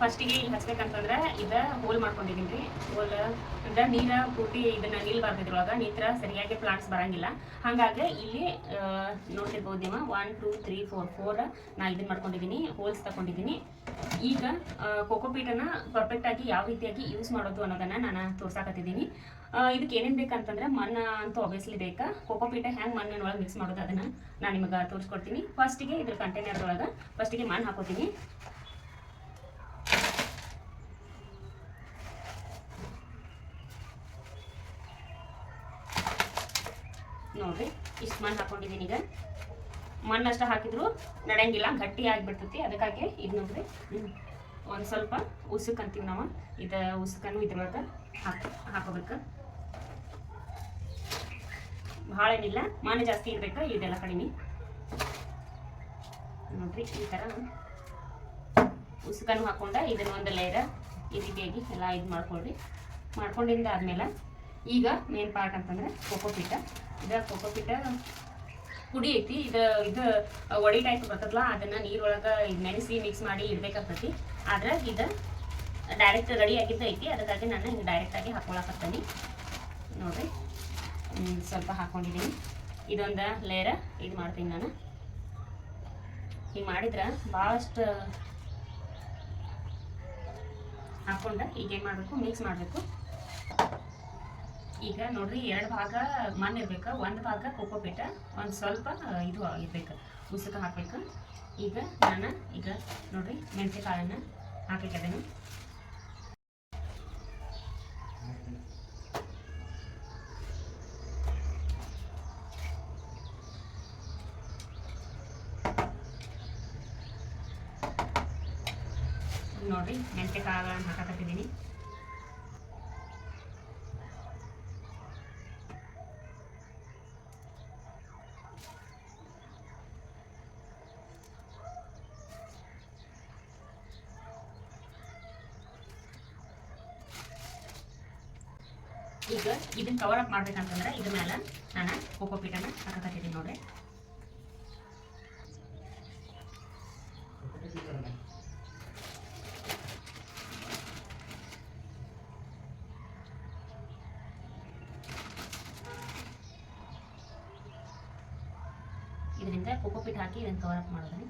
ಫಸ್ಟಿಗೆ ಇಲ್ಲಿ ಹಚ್ಬೇಕಂತಂದ್ರೆ ಇದ ಹೋಲ್ ಮಾಡ್ಕೊಂಡಿದ್ದೀನಿ ರೀ ಹೋಲ್ ಅಂದ್ರೆ ನೀರ ಪೂರ್ತಿ ಇದನ್ನ ನಿಲ್ಬಾರ್ದು ಇದ್ರೊಳಗ ನೀತ್ರ ಸರಿಯಾಗಿ ಪ್ಲಾಂಟ್ಸ್ ಬರಂಗಿಲ್ಲ. ಹಾಗಾಗಿ ಇಲ್ಲಿ ನೋಡ್ತಿರ್ಬೋದು ನೀವು one two three four four ನಾ ಇದನ್ನ ಮಾಡ್ಕೊಂಡಿದ್ದೀನಿ ಹೋಲ್ಸ್ ತಗೊಂಡಿದ್ದೀನಿ ಈಗ ಕೋಕೋಪೀಟನ್ನ ಪರ್ಫೆಕ್ಟ್ ಆಗಿ ಯಾವ ರೀತಿಯಾಗಿ ಯೂಸ್ ಮಾಡೋದು ಅನ್ನೋದನ್ನ ನಾನು ತೋರ್ಸಾಕತ್ತಿದ್ದೀನಿ ಇದಕ್ಕೆ ಏನೇನು ಬೇಕಂತಂದ್ರೆ ಮಣ್ಣು ಅಂತೂ ಆಬ್ವಿಯಸ್ಲಿ ಬೇಕಾ. ಕೋಕೋಪೀಟ ಹೆಂಗೆ ಮಣ್ಣಿನೊಳಗೆ ಮಿಕ್ಸ್ ಮಾಡೋದು ಅದನ್ನ ನಾನು ನಿಮಗೆ ತೋರಿಸ್ಕೊಡ್ತೀನಿ. ಫಸ್ಟಿಗೆ ಇದ್ರ ಕಂಟೈನರ್ ಒಳಗೆ ಫಸ್ಟಿಗೆ ಮಣ್ಣು ಹಾಕೋತೀನಿ. ನೋಡ್ರಿ, ಇಷ್ಟು ಮಣ್ಣು ಹಾಕೊಂಡಿದ್ದೀನಿ ಈಗ. ಮಣ್ಣು ಅಷ್ಟು ಹಾಕಿದ್ರು ನಡೆಯಂಗಿಲ್ಲ, ಗಟ್ಟಿ ಆಗಿಬಿಡ್ತೈತಿ. ಅದಕ್ಕಾಗಿ ಇದು ನೋಡ್ರಿ. ಒಂದು ಸ್ವಲ್ಪ ಉಸುಕ್ ಅಂತೀವಿ ನಾವು. ಇದು ಉಸುಕನ್ನು ಇದ್ರೊಳಗೆ ಹಾಕಿ, ಹಾಕೋಬೇಕು. ಭಾಳ ಏನಿಲ್ಲ, ಮಣ್ಣು ಜಾಸ್ತಿ ಇರಬೇಕು ಇದೆಲ್ಲ ಕಡಿಮೆ. ನೋಡ್ರಿ, ಈ ಥರ ಉಸುಕನ್ನು ಹಾಕೊಂಡ ಇದನ್ನ ಒಂದು ಲೇಯರ್ ಈ ರೀತಿಯಾಗಿ ಎಲ್ಲ ಇದು ಮಾಡ್ಕೊಳ್ರಿ. ಮಾಡ್ಕೊಂಡಿಂದ ಆದ್ಮೇಲೆ ಈಗ ಮೇನ್ ಪಾರ್ಟ್ ಅಂತಂದ್ರೆ ಕೋಕೋಪೀಟ ಇದು ಪಿಟ್ಟ ಪುಡಿ ಐತಿ. ಇದು ಇದು ಒಡಿ ಟೈಪ್ ಬರ್ತದಲ್ಲ, ಅದನ್ನು ನೀರೊಳಗೆ ನೆನೆಸಿ ಮಿಕ್ಸ್ ಮಾಡಿ ಇಡಬೇಕಾಗ್ತತಿ. ಆದ್ರೆ ಇದು ಡೈರೆಕ್ಟ್ ರೆಡಿ ಆಗಿದ್ದು ಐತಿ. ಅದಕ್ಕಾಗಿ ನಾನು ಹಿಂಗೆ ಡೈರೆಕ್ಟಾಗಿ ಹಾಕೊಳಕತ್ತೀನಿ. ನೋಡಿರಿ. ಸ್ವಲ್ಪ ಹಾಕೊಂಡಿದ್ದೀನಿ ಇದೊಂದು ಲೇಯರ್ ಇದು ಮಾಡ್ತೀನಿ ನಾನು. ಹಿಂಗೆ ಮಾಡಿದ್ರೆ ಭಾಳಷ್ಟು ಈಗ ಏನು ಮಾಡಬೇಕು? ಮಿಕ್ಸ್ ಮಾಡಬೇಕು. ಈಗ ನೋಡ್ರಿ ಎರಡು ಭಾಗ ಮಣ್ಣು ಇರ್ಬೇಕು. ಒಂದು ಭಾಗ ಕೋಕೋಪೀಟ ಒಂದು ಸ್ವಲ್ಪ ಇದು ಇರ್ಬೇಕು. ಉಸುಕ ಹಾಕ್ಬೇಕು. ಈಗ ನಾನು ಈಗ ನೋಡ್ರಿ ಮೆಂತ್ಯ ಕಾಳನ್ನು ಹಾಕಲಿಕ್ಕದೇನು ನೋಡ್ರಿ ಮೆಂತ್ಯ ಕಾಳನ್ನು ಹಾಕಕತ್ತಿದ್ದೀನಿ. ಈಗ ಇದನ್ನ ಕವರ್ ಅಪ್ ಮಾಡ್ಬೇಕಂತಂದ್ರೆ ಇದ್ರ ಮೇಲೆ ನಾನು ಕೋಕೋ ಪೀಟನ್ನ ಹಾಕಕತ್ತಿದ್ದೀನಿ ನೋಡ್ರಿ. ಇದರಿಂದ ಕೋಕೋ ಹಾಕಿ ಇದನ್ನು ಕವರ್ ಅಪ್ ಮಾಡೋದನ್ನ